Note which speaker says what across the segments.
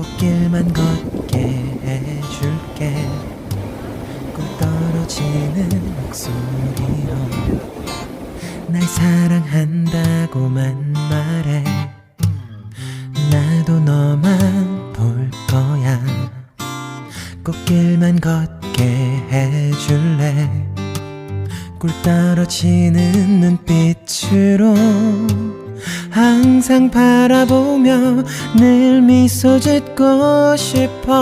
Speaker 1: 꽃길만 걷게 해줄게. 꿀 떨어지는 목소리로 날 사랑한다고만 말해. 나도 너만 볼 거야. 꽃길만 걷게 해줄래? 꿀 떨어지는 눈빛으로 항상 바라보며 늘 미소 짓고 싶어.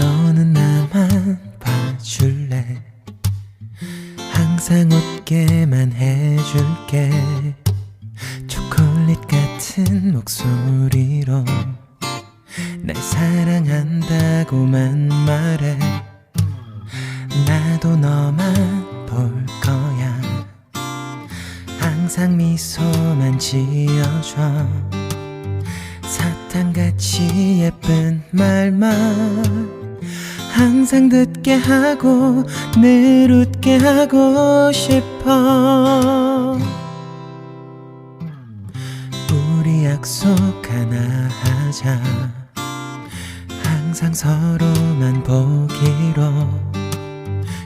Speaker 1: 너는 나만 봐줄래? 항상 웃게만 해줄게. 초콜릿 같은 목소리로 날 사랑한다고만 예쁜 말만 항상 듣게 하고 늘 웃게 하고 싶어. 우리 약속 하나 하자. 항상 서로만 보기로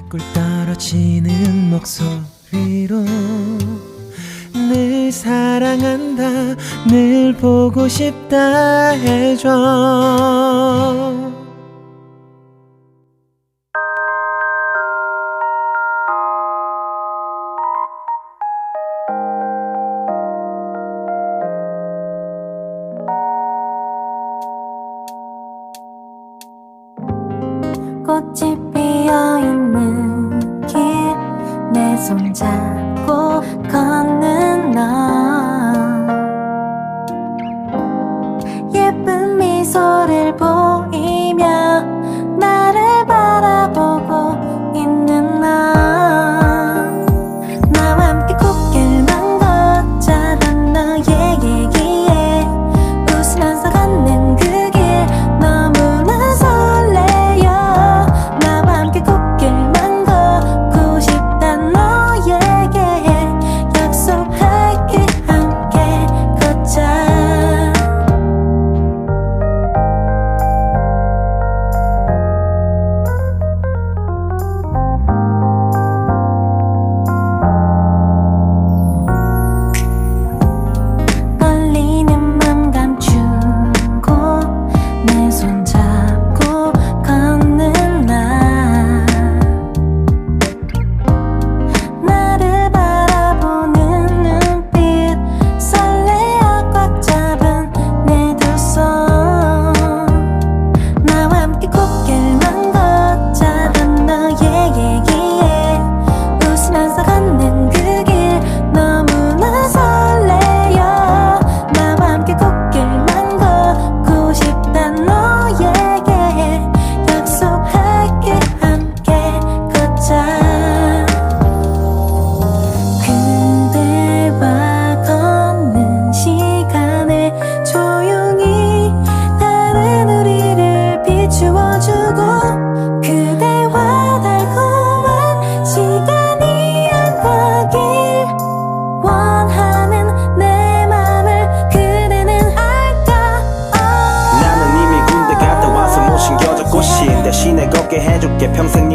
Speaker 1: 꿀 떨어지는 목소리로 늘 사랑한다 늘 보고 싶다 해줘.
Speaker 2: 꽃이 피어 있는 길 내 손잡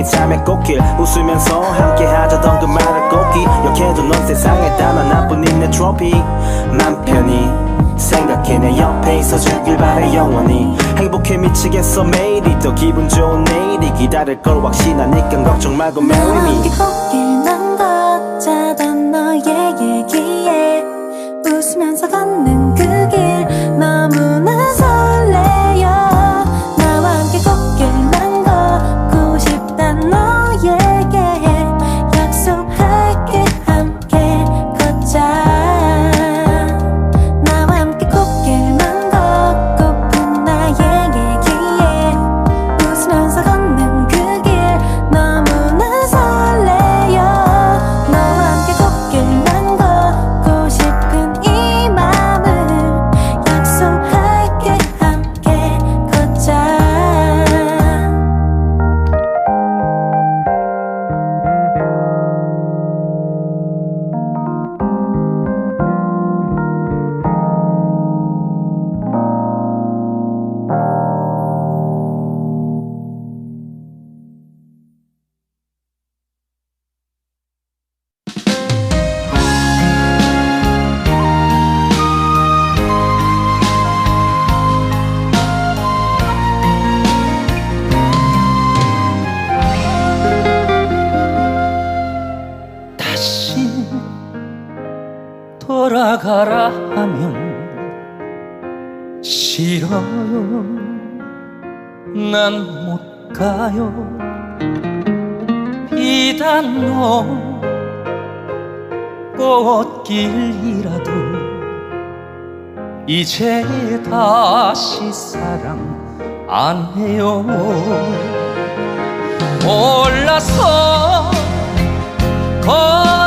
Speaker 3: 삶의 꽃길 웃으면서 함께 하자던 그 말을 꼭 기억해줘 넌 세상에 단 하나뿐인 내 트로피 맘 편히 생각해 내 옆에 있어주길 바래 영원히. 행복해 미치겠어 매일이 더 기분 좋은 내일이 기다릴 걸 확신하니까 걱정 말고 marry me.
Speaker 2: 함께 꽃길만 걷자던 너의 얘기에 웃으면서 걷는
Speaker 4: 돌아가라 하면 싫어요. 난 못 가요. 비단 너 꽃길이라도 이제 다시 사랑 안 해요. 몰라서 걸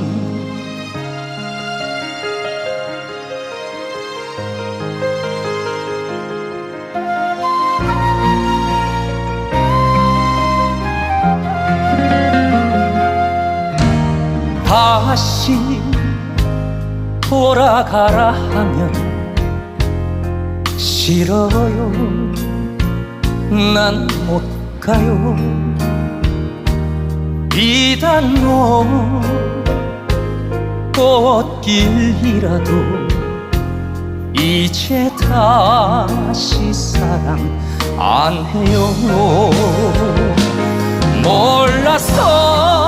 Speaker 4: 다시 돌아가라 하면 싫어요. 난 못 가요. 비단 너 꽃길이라도 이제 다시 사랑 안 해요. 몰라서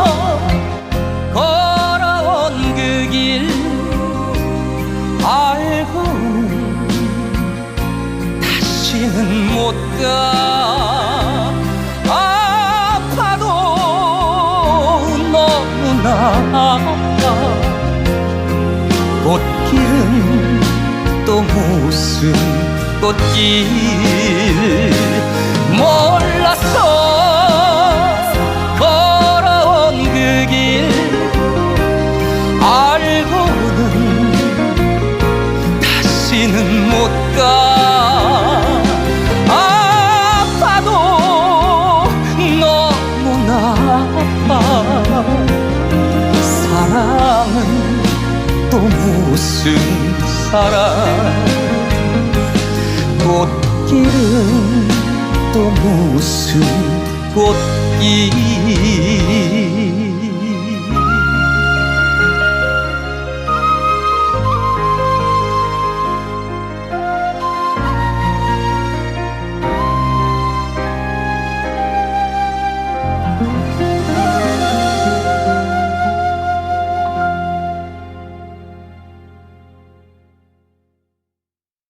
Speaker 4: 꽃길은 또 무슨 꽃길? 몰 무슨 사랑. 꽃길은 또 무슨 꽃길